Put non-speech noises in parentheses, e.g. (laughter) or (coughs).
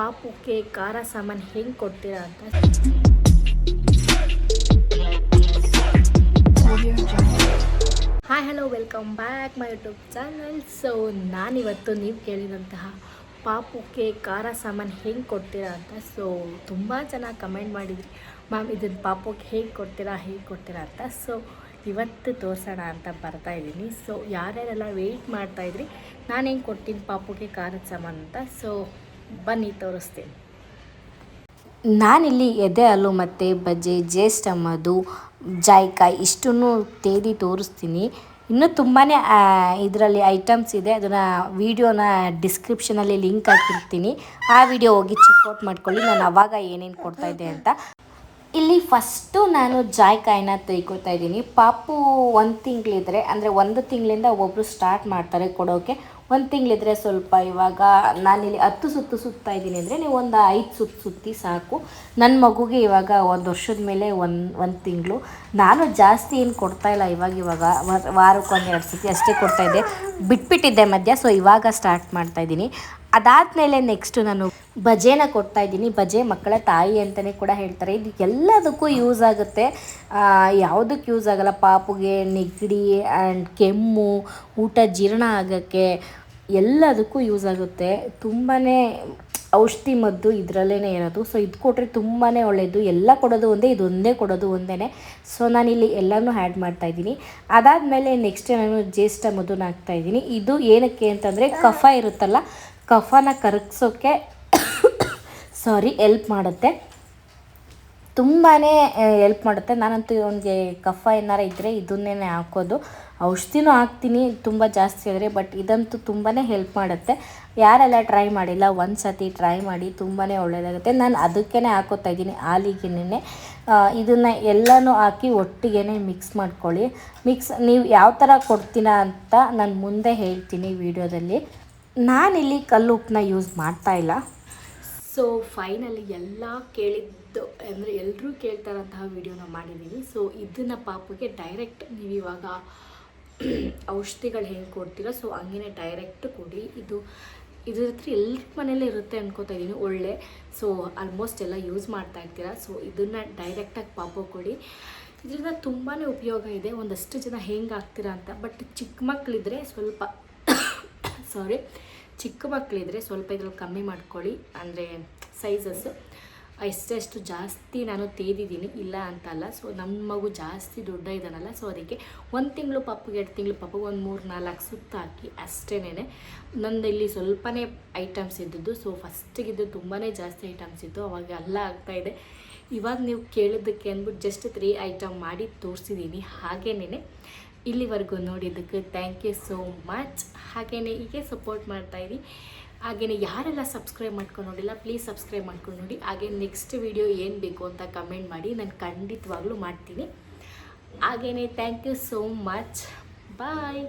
ಪಾಪುಕ್ಕೆ ಖಾರ ಸಾಮಾನು ಹೆಂಗೆ ಕೊಡ್ತೀರಾ ಅಂತ. Hi, hello, welcome back my YouTube channel. So ನಾನಿವತ್ತು ನೀವು ಕೇಳಿದಂತಹ ಪಾಪುಕ್ಕೆ ಖಾರ ಸಾಮಾನು ಹೆಂಗೆ ಕೊಡ್ತೀರಾ ಅಂತ. ಸೊ ತುಂಬ ಚೆನ್ನಾಗಿ ಕಮೆಂಟ್ ಮಾಡಿದ್ರಿ, ಮ್ಯಾಮ್ ಇದನ್ನು ಪಾಪುಗೆ ಹೇಗೆ ಕೊಡ್ತೀರಾ ಹೇಗೆ ಕೊಡ್ತೀರಾ ಅಂತ. ಸೊ ಇವತ್ತು ತೋರಿಸೋಣ ಅಂತ ಬರ್ತಾ ಇದ್ದೀನಿ. ಸೊ ಯಾರ್ಯಾರೆಲ್ಲ ವೆಯ್ಟ್ ಮಾಡ್ತಾಯಿದ್ರಿ ನಾನು ಹೆಂಗೆ ಕೊಡ್ತೀನಿ ಪಾಪುಗೆ ಖಾರದ ಸಾಮಾನು ಅಂತ. ಸೊ ಬನ್ನಿ, ತೋರಿಸ್ತೀನಿ. ನಾನಿಲ್ಲಿ ಎದೆ ಹಾಲು ಮತ್ತು ಬಜ್ಜೆ ಜೇಸ್ಟ್ ಅಮ್ಮದು ಜಾಯ್ಕಾಯಿ ಇಷ್ಟನ್ನು ತೇದಿ ತೋರಿಸ್ತೀನಿ. ಇನ್ನೂ ತುಂಬಾ ಇದರಲ್ಲಿ ಐಟಮ್ಸ್ ಇದೆ. ಅದನ್ನು ವೀಡಿಯೋನ ಡಿಸ್ಕ್ರಿಪ್ಷನಲ್ಲಿ ಲಿಂಕ್ ಹಾಕಿರ್ತೀನಿ. ಆ ವಿಡಿಯೋ ಹೋಗಿ ಚೆಕ್ಔಟ್ ಮಾಡ್ಕೊಳ್ಳಿ. ನಾನು ಅವಾಗ ಏನೇನು ಕೊಡ್ತಾಯಿದ್ದೆ ಅಂತ. ಇಲ್ಲಿ ಫಸ್ಟು ನಾನು ಜಾಯ್ಕಾಯಿನ ತೆಯ್ಕೊತಾ ಇದ್ದೀನಿ. ಪಾಪು ಒಂದು ತಿಂಗಳಿದ್ರೆ, ಅಂದರೆ ಒಂದು ತಿಂಗಳಿಂದ ಒಬ್ಬರು ಸ್ಟಾರ್ಟ್ ಮಾಡ್ತಾರೆ ಕೊಡೋಕೆ. ಒಂದು ತಿಂಗಳಿದ್ರೆ ಸ್ವಲ್ಪ ಇವಾಗ ನಾನಿಲ್ಲಿ ಹತ್ತು ಸುತ್ತು ಸುತ್ತಾ ಇದ್ದೀನಿ ಅಂದರೆ ನೀವು ಒಂದು ಐದು ಸುತ್ತು ಸುತ್ತಿ ಸಾಕು. ನನ್ನ ಮಗುಗೆ ಇವಾಗ ಒಂದು ವರ್ಷದ ಮೇಲೆ ಒಂದು ಒಂದು ತಿಂಗಳು. ನಾನು ಜಾಸ್ತಿ ಏನು ಕೊಡ್ತಾ ಇಲ್ಲ, ಇವಾಗ ಇವಾಗ ವಾರಕ್ಕೆ ಒಂದು ಎರಡು ಸತಿ ಅಷ್ಟೇ ಕೊಡ್ತಾ ಇದ್ದೆ. ಬಿಟ್ಬಿಟ್ಟಿದ್ದೆ ಮಧ್ಯ ಸೊ ಇವಾಗ ಸ್ಟಾರ್ಟ್ ಮಾಡ್ತಾ ಇದ್ದೀನಿ. ಅದಾದಮೇಲೆ ನೆಕ್ಸ್ಟು ನಾನು ಬಜೆನ ಕೊಡ್ತಾ ಇದ್ದೀನಿ. ಭಜೆ ಮಕ್ಕಳ ತಾಯಿ ಅಂತಲೇ ಕೂಡ ಹೇಳ್ತಾರೆ. ಇದು ಎಲ್ಲದಕ್ಕೂ ಯೂಸ್ ಆಗುತ್ತೆ. ಯಾವುದಕ್ಕೆ ಯೂಸ್ ಆಗಲ್ಲ. ಪಾಪುಗೆ ನೆಗಡಿ ಆ್ಯಂಡ್ ಕೆಮ್ಮು, ಊಟ ಜೀರ್ಣ ಆಗೋಕ್ಕೆ ಎಲ್ಲದಕ್ಕೂ ಯೂಸ್ ಆಗುತ್ತೆ. ತುಂಬಾ ಔಷಧಿ ಮದ್ದು ಇದರಲ್ಲೇ ಇರೋದು. ಸೊ ಇದು ಕೊಟ್ಟರೆ ತುಂಬಾ ಒಳ್ಳೆಯದು ಎಲ್ಲ ಕೊಡೋದು ಒಂದೇ, ಇದೊಂದೇ ಕೊಡೋದು ಒಂದೇ ಸೊ ನಾನಿಲ್ಲಿ ಎಲ್ಲನೂ ಆ್ಯಡ್ ಮಾಡ್ತಾಯಿದ್ದೀನಿ ಅದಾದಮೇಲೆ ನೆಕ್ಸ್ಟ್ ನಾನು ಜ್ಯೇಷ್ಠ ಹಾಕ್ತಾ ಹಾಕ್ತಾಯಿದ್ದೀನಿ ಇದು ಏನಕ್ಕೆ ಅಂತಂದರೆ ಕಫ ಇರುತ್ತಲ್ಲ, ಕಫನ ಕರಗಿಸೋಕ್ಕೆ ಸಾರಿ ಎಲ್ಪ್ ಮಾಡುತ್ತೆ. ತುಂಬಾ ಎಲ್ಪ್ ಮಾಡುತ್ತೆ. ನಾನಂತೂ ಇವನಿಗೆ ಕಫ ಏನಾರ ಇದ್ದರೆ ಇದನ್ನೇ ಹಾಕೋದು. ಔಷಧಿನೂ ಹಾಕ್ತೀನಿ, ತುಂಬ ಜಾಸ್ತಿ ಆದರೆ, ಬಟ್ ಇದಂತೂ ತುಂಬಾ ಹೆಲ್ಪ್ ಮಾಡುತ್ತೆ. ಯಾರೆಲ್ಲ ಟ್ರೈ ಮಾಡಿಲ್ಲ ಒಂದು ಸತಿ ಟ್ರೈ ಮಾಡಿ ತುಂಬಾ ಒಳ್ಳೆಯದಾಗುತ್ತೆ ನಾನು ಅದಕ್ಕೇ ಹಾಕೋತಾ ಇದ್ದೀನಿ ಹಾಲಿಗೆನೇ ಇದನ್ನು ಎಲ್ಲನೂ ಹಾಕಿ ಒಟ್ಟಿಗೆ ಮಿಕ್ಸ್ ಮಾಡ್ಕೊಳ್ಳಿ. ಮಿಕ್ಸ್ ನೀವು ಯಾವ ಥರ ಕೊಡ್ತೀರಾ ಅಂತ ನಾನು ಮುಂದೆ ಹೇಳ್ತೀನಿ ವಿಡಿಯೋದಲ್ಲಿ. ನಾನಿಲ್ಲಿ ಕಲ್ಲು ಉಪ್ಪನ್ನ ಯೂಸ್ ಮಾಡ್ತಾ ಇಲ್ಲ. ಸೊ ಫೈನಲಿ ಎಲ್ಲ ಕೇಳಿದ್ದು, ಅಂದರೆ ಎಲ್ಲರೂ ಕೇಳ್ತಾರಂತಹ ವಿಡಿಯೋನ ಮಾಡಿದ್ದೀನಿ ಸೊ ಇದನ್ನು ಪಾಪುಗೆ ಡೈರೆಕ್ಟ್ ನೀವು ಇವಾಗ (clears throat) ಔಷಧಿಗಳು ಹೆಂಗೆ ಕೊಡ್ತೀರೋ? ಸೊ ಹಂಗೇ ಡೈರೆಕ್ಟ್ ಕೊಡಿ. ಇದು, ಇದ್ರ ಹತ್ರ ಎಲ್ಲರ ಮನೇಲಿ ಇರುತ್ತೆ ಅನ್ಕೋತಾ ಇದ್ದೀನಿ ಒಳ್ಳೆ. ಸೊ ಆಲ್ಮೋಸ್ಟ್ ಎಲ್ಲ ಯೂಸ್ ಮಾಡ್ತಾ ಇರ್ತೀರ? ಸೊ ಇದನ್ನು ಡೈರೆಕ್ಟಾಗಿ ಪಾಪು ಕೊಡಿ. ಇದರಿಂದ ತುಂಬಾ ಉಪಯೋಗ ಇದೆ. ಒಂದಷ್ಟು ಜನ ಹೆಂಗೆ ಆಗ್ತೀರಾ ಅಂತ. ಬಟ್ ಚಿಕ್ಕ ಮಕ್ಕಳಿದ್ರೆ ಸ್ವಲ್ಪ (coughs) ಸಾರಿ ಚಿಕ್ಕ ಮಕ್ಕಳಿದ್ರೆ ಸ್ವಲ್ಪ ಇದ್ರಲ್ಲಿ ಕಮ್ಮಿ ಮಾಡ್ಕೊಳ್ಳಿ. ಅಂದರೆ ಸೈಜಸ್ಸು ಎಷ್ಟೆಷ್ಟು ಜಾಸ್ತಿ ನಾನು ತೇದಿದ್ದೀನಿ, ಇಲ್ಲ ಅಂತಲ್ಲ. ಸೊ ನಮ್ಮ ಮಗು ಜಾಸ್ತಿ ದೊಡ್ಡ ಇದ್ದಾನಲ್ಲ ಸೊ ಅದಕ್ಕೆ ಒಂದು ತಿಂಗಳು ಪಪ್ಪಗೆ, ಎರಡು ತಿಂಗಳು ಪಪ್ಪಗೆ ಒಂದು ಮೂರು ನಾಲ್ಕು ಸುತ್ತಾಕಿ ಅಷ್ಟೇನೆ ನಂದು ಇಲ್ಲಿ ಸ್ವಲ್ಪನೇ ಐಟಮ್ಸ್ ಇದ್ದದ್ದು. ಸೊ ಫಸ್ಟಿಗಿದ್ದು ತುಂಬಾ ಜಾಸ್ತಿ ಐಟಮ್ಸ್ ಇತ್ತು. ಅವಾಗ ಎಲ್ಲ ಆಗ್ತಾಯಿದೆ ಇವಾಗ ನೀವು ಕೇಳಿದ್ದಕ್ಕೆ ಅಂದ್ಬಿಟ್ಟು ಜಸ್ಟ್ ತ್ರೀ ಐಟಮ್ ಮಾಡಿ ತೋರಿಸಿದ್ದೀನಿ ಹಾಗೇನೇ ಇಲ್ಲಿವರೆಗೂ ನೋಡಿದ್ದಕ್ಕೆ ಥ್ಯಾಂಕ್ ಯು ಸೋ ಮಚ್ ಹಾಗೆಯೇ ಹೀಗೆ ಸಪೋರ್ಟ್ ಮಾಡ್ತಾಯಿರಿ ಹಾಗೆಯೇ ಯಾರೆಲ್ಲ ಸಬ್ಸ್ಕ್ರೈಬ್ ಮಾಡ್ಕೊಂಡು ನೋಡಿಲ್ಲ ಪ್ಲೀಸ್ ಸಬ್ಸ್ಕ್ರೈಬ್ ಮಾಡ್ಕೊಂಡು ನೋಡಿ. ಹಾಗೆ ನೆಕ್ಸ್ಟ್ ವಿಡಿಯೋ ಏನು ಬೇಕು ಅಂತ ಕಮೆಂಟ್ ಮಾಡಿ, ನಾನು ಖಂಡಿತವಾಗ್ಲೂ ಮಾಡ್ತೀನಿ. ಹಾಗೆಯೇ thank you so much bye